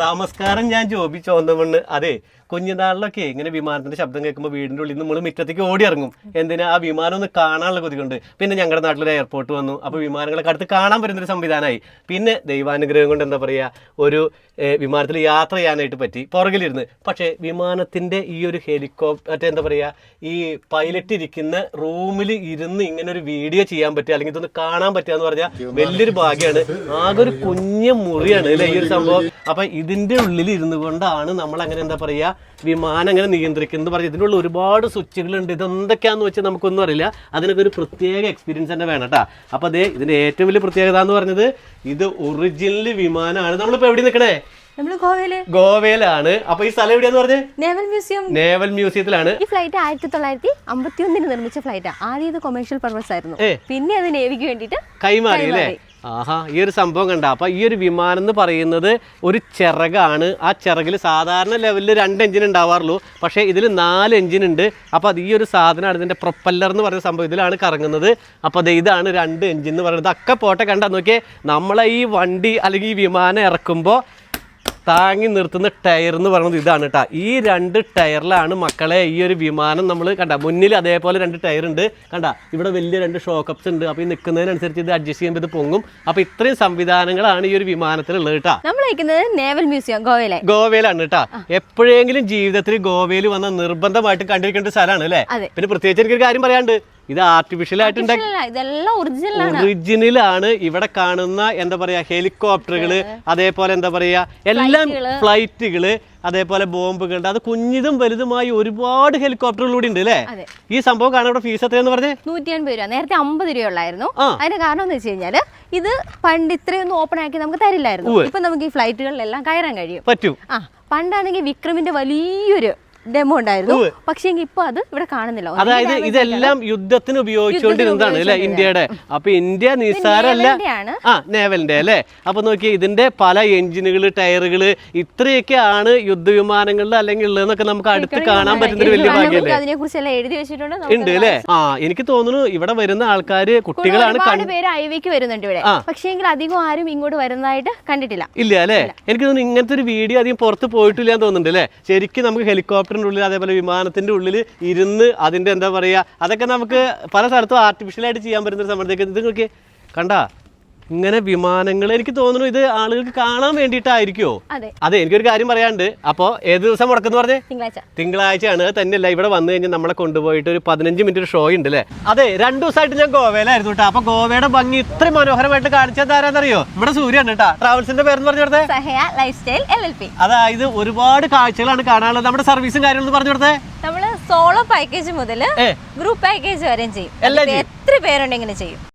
നമസ്കാരം ഞാൻ ജോബി ചോന്തമണ്ണ്. അതെ കുഞ്ഞുനാളിലൊക്കെ ഇങ്ങനെ വിമാനത്തിന്റെ ശബ്ദം കേൾക്കുമ്പോൾ വീടിന്റെ ഉള്ളിൽ നമ്മൾ മുറ്റത്തേക്ക് ഓടി ഇറങ്ങും എന്തിനാ? ആ വിമാനം ഒന്ന് കാണാനുള്ള കൊതികൊണ്ട്. പിന്നെ ഞങ്ങളുടെ നാട്ടിലൊരു എയർപോർട്ട് വന്നു. അപ്പോൾ വിമാനങ്ങളൊക്കെ അടുത്ത് കാണാൻ പറ്റുന്നൊരു സംവിധാനമായി പിന്നെ ദൈവാനുഗ്രഹം കൊണ്ട് എന്താ പറയുക ഒരു വിമാനത്തിൽ യാത്ര ചെയ്യാനായിട്ട് പറ്റി. പുറകിലിരുന്ന്. പക്ഷേ വിമാനത്തിന്റെ ഈ ഒരു ഹെലികോപ്റ്റർ മറ്റേ എന്താ പറയുക ഈ പൈലറ്റ് ഇരിക്കുന്ന റൂമിൽ ഇരുന്ന് ഇങ്ങനെ ഒരു വീഡിയോ ചെയ്യാൻ പറ്റുക അല്ലെങ്കിൽ ഇതൊന്ന് കാണാൻ പറ്റുക എന്ന് പറഞ്ഞാൽ വലിയൊരു ഭാഗ്യമാണ് ആകെ ഒരു കുഞ്ഞു മുറിയാണ് അല്ലെ ഈ ഒരു സംഭവം? അപ്പൊ ഇതിന്റെ ഉള്ളിൽ ഇരുന്നു കൊണ്ടാണ് നമ്മൾ അങ്ങനെ എന്താ പറയുക വിമാനം അങ്ങനെ നിയന്ത്രിക്കുന്നത് പറഞ്ഞ്. ഇതിന്റെ ഉള്ളിൽ ഒരുപാട് സ്വിച്ചുകളുണ്ട്. ഇതെന്തൊക്കെയാണെന്ന് വെച്ചാൽ നമുക്കൊന്നും അറിയില്ല. അതിനൊക്കെ ഒരു പ്രത്യേക എക്സ്പീരിയൻസ് തന്നെ വേണം കേട്ടോ അപ്പോൾ അതേ ഇതിന്റെ ഏറ്റവും വലിയ പ്രത്യേകത എന്ന് പറഞ്ഞത് ഇത് ഒറിജിനൽ വിമാനമാണ്. നമ്മളിപ്പോൾ എവിടെ നിൽക്കണേ ഗോവയിലാണ്. അപ്പൊ ഈ സ്ഥലം എവിടെയാന്ന് പറഞ്ഞേ? Naval museum. നേവൽ മ്യൂസിയത്തിലാണ്. ഈ ഫ്ലൈറ്റ് ആയിരത്തി തൊള്ളായിരത്തി അമ്പത്തി ഒന്നിന് നിർമ്മിച്ച ഫ്ലൈറ്റാ ആദ്യം ഇത് കൊമേഴ്ഷ്യൽ പർപ്പസ് ആയിരുന്നു. പിന്നെ അത് നേവിക്ക് വേണ്ടിയിട്ട് കൈമാറി. അല്ലേ. ആഹാ ഈ ഒരു സംഭവം കണ്ട. അപ്പൊ ഈ ഒരു വിമാനം എന്ന് പറയുന്നത് ഒരു ചിറകാണ്. ആ ചിറകിൽ സാധാരണ ലെവലിൽ രണ്ട് എഞ്ചിൻ ഉണ്ടാവാറുള്ളൂ. പക്ഷേ ഇതിൽ നാല് എഞ്ചിൻ ഉണ്ട്. അപ്പോൾ അത് ഈ ഒരു സാധനമാണ് ഇതിന്റെ പ്രൊപ്പല്ലർ എന്ന് പറയുന്ന സംഭവം ഇതിലാണ് കറങ്ങുന്നത്. അപ്പോൾ അത് ഇതാണ് രണ്ട് എഞ്ചിൻ എന്ന് പറയുന്നത്. അക്ക പോട്ടെ കണ്ടാ നോക്കിയേ. നമ്മളെ ഈ വണ്ടി അല്ലെങ്കിൽ ഈ വിമാനം ഇറക്കുമ്പോൾ താങ്ങി നിർത്തുന്ന ടയർ എന്ന് പറയുന്നത് ഇതാണ് കേട്ടോ ഈ രണ്ട് ടയറിലാണ് മക്കളെ ഈ ഒരു വിമാനം നമ്മൾ കണ്ട. മുന്നിൽ അതേപോലെ രണ്ട് ടയർ ഉണ്ട്. കണ്ട ഇവിടെ വലിയ രണ്ട് ഷോക്കപ്സ് ഉണ്ട്. അപ്പോൾ ഈ നിൽക്കുന്നതിനനുസരിച്ച് ഇത് അഡ്ജസ്റ്റ് ചെയ്യുമ്പോൾ ഇത് പൊങ്ങും. അപ്പോൾ ഇത്രയും സംവിധാനങ്ങളാണ് ഈ ഒരു വിമാനത്തിലുള്ളത് കേട്ടോ നമ്മൾ അയക്കുന്നത് നേവൽ മ്യൂസിയം ഗോവയിലെ. ഗോവയിലാണ് കേട്ടോ എപ്പോഴെങ്കിലും ജീവിതത്തിൽ ഗോവയിൽ വന്ന നിർബന്ധമായിട്ട് കണ്ടിരിക്കേണ്ട സ്ഥലമാണ് അല്ലേ? പിന്നെ പ്രത്യേകിച്ച് എനിക്കൊരു കാര്യം പറയാണ്ട് ഇത് ആർട്ടിഫിഷ്യൽ ആയിട്ട് ഇതെല്ലാം ഒറിജിനൽ ആണ്. ഇവിടെ കാണുന്ന എന്താ പറയാ ഹെലികോപ്റ്ററുകൾ അതേപോലെ എന്താ പറയാ എല്ലാം ഫ്ലൈറ്റുകൾ അതേപോലെ ബോംബുകളുണ്ട്. അത് കുഞ്ഞിതും വലുതുമായി ഒരുപാട് ഹെലികോപ്റ്ററുകൾ കൂടി ഉണ്ട് അല്ലേ ഈ സംഭവം കാണാൻ ഇവിടെ ഫീസ് എത്രയെന്ന് പറഞ്ഞേ? നൂറ്റി അൻപത് രൂപ. നേരത്തെ അമ്പത് രൂപ ഉള്ളായിരുന്നു അതിന്റെ കാരണം എന്ന് വെച്ച് കഴിഞ്ഞാൽ ഇത് പണ്ട് ഇത്രയൊന്നും ഓപ്പൺ ആക്കി നമുക്ക് തരില്ലായിരുന്നു. ഇപ്പൊ നമുക്ക് ഈ ഫ്ലൈറ്റുകളിലെല്ലാം കയറാൻ കഴിയും. പറ്റും. ആ പണ്ടാണെങ്കിൽ വിക്രമിന്റെ വലിയൊരു ഡെമോ ഉണ്ടായിരുന്നു. പക്ഷേ ഇപ്പൊ അത് ഇവിടെ കാണുന്നില്ല. അതായത് ഇതെല്ലാം യുദ്ധത്തിന് ഉപയോഗിച്ചുകൊണ്ടിരുന്നതാണ് അല്ലെ ഇന്ത്യയുടെ. അപ്പൊ ഇന്ത്യ നിസ്സാരല്ല. ആ നേവലിന്റെ അല്ലെ? അപ്പൊ നോക്കി ഇതിന്റെ പല എഞ്ചിനുകൾ ടയറുകൾ ഇത്രയൊക്കെയാണ് യുദ്ധവിമാനങ്ങളിൽ അല്ലെങ്കിൽ ഉള്ളതെന്നൊക്കെ നമുക്ക് അടുത്ത് കാണാൻ പറ്റുന്ന ഒരു വലിയ ഭാഗ്യല്ലേ അതിനെ കുറിച്ചെല്ലാം എഴുതി വെച്ചിട്ടുണ്ട്. ഉണ്ട് അല്ലെ? ആ എനിക്ക് തോന്നുന്നു ഇവിടെ വരുന്ന ആൾക്കാര് കുട്ടികളാണ് പേര് ഐവിക്ക് വരുന്നുണ്ട് ഇവിടെ. പക്ഷേങ്കിൽ അധികം ആരും ഇങ്ങോട്ട് വരുന്നതായിട്ട് കണ്ടിട്ടില്ല. ഇല്ല അല്ലേ? എനിക്ക് തോന്നുന്നു ഇങ്ങനത്തെ ഒരു വീഡിയോ അധികം പുറത്ത് പോയിട്ടില്ല എന്ന് തോന്നുന്നുണ്ട് അല്ലേ? ശരിക്കും നമുക്ക് ഹെലികോപ്റ്ററിന്റെ ഉള്ളിൽ അതേപോലെ വിമാനത്തിന്റെ ഉള്ളിൽ ഇരുന്ന് അതിന്റെ എന്താ പറയുക അതൊക്കെ നമുക്ക് പല സ്ഥലത്തും ആർട്ടിഫിഷ്യലായിട്ട് ചെയ്യാൻ പറ്റുന്ന ഒരു സംബന്ധിച്ച് ഇത് നോക്കിയേ കണ്ടാ? ഇങ്ങനെ വിമാനങ്ങൾ എനിക്ക് തോന്നുന്നു ഇത് ആളുകൾക്ക് കാണാൻ വേണ്ടിട്ടായിരിക്കോ അതെ. എനിക്കൊരു കാര്യം പറയാണ്ട് അപ്പോൾ ഏത് ദിവസം മുടക്കുന്നു പറഞ്ഞേ? തിങ്കളാഴ്ച. തിങ്കളാഴ്ചയാണ് തന്നെയല്ല. ഇവിടെ വന്നു കഴിഞ്ഞാൽ നമ്മളെ കൊണ്ടുപോയിട്ട് ഒരു പതിനഞ്ച് മിനിറ്റ് ഒരു ഷോ ഉണ്ട് അല്ലേ? അതെ രണ്ടു ദിവസമായിട്ട് ഞാൻ ഗോവയിലായിരുന്നു കേട്ടോ. അപ്പൊ ഗോവയുടെ ഭംഗി ഇത്ര മനോഹരമായിട്ട് കാണിച്ചത് ആരാന്നറിയോ? നമ്മുടെ സൂര്യാണ് കേട്ടോ. ട്രാവൽസിന്റെ പേര് പറഞ്ഞു കൊടുത്തേ? അതായത് ഒരുപാട് കാഴ്ചകളാണ് കാണാനുള്ളത്. നമ്മുടെ സർവീസും കാര്യങ്ങളും പറഞ്ഞു കൊടുത്തേ? നമ്മൾ സോളോ പാക്കേജ് മുതൽ ഗ്രൂപ്പ് പാക്കേജ് വരെയും ചെയ്യും. എത്ര പേരുണ്ടെങ്കിലും ചെയ്യും.